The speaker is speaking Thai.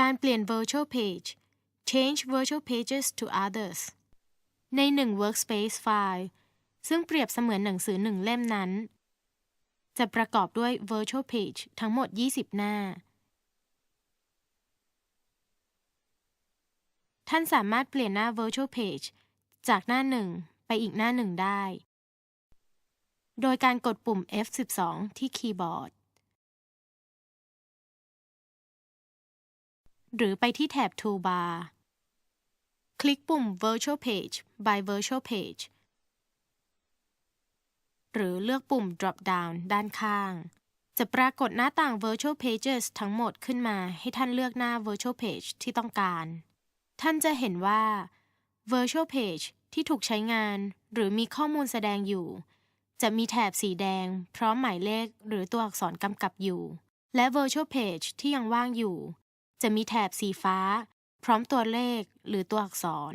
การเปลี่ยน virtual page change virtual pages to others ในหนึ่ง workspace file ซึ่งเปรียบเสมือนหนังสือหนึ่งเล่มนั้น จะประกอบด้วย virtual page ทั้งหมด 20 หน้า ท่านสามารถเปลี่ยนหน้า virtual page จากหน้าหนึ่งไปอีกหน้าหนึ่งได้ โดยการกดปุ่ม F12 ที่คีย์บอร์ด หรือไปที่แถบ Toolbar คลิกปุ่ม Virtual Page by Virtual Page หรือเลือกปุ่ม Drop down ด้านข้าง จะปรากฏหน้าต่าง Virtual Pages ทั้งหมดขึ้นมาให้ท่านเลือกหน้า Virtual Page ที่ต้องการ ท่านจะเห็นว่า Virtual Page ที่ถูกใช้งานหรือมีข้อมูลแสดงอยู่ จะมีแถบสีแดง พร้อมหมายเลขหรือตัวอักษรกำกับอยู่ และ Virtual Page ที่ยังว่างอยู่ จะมีแถบสีฟ้า พร้อมตัวเลขหรือตัวอักษร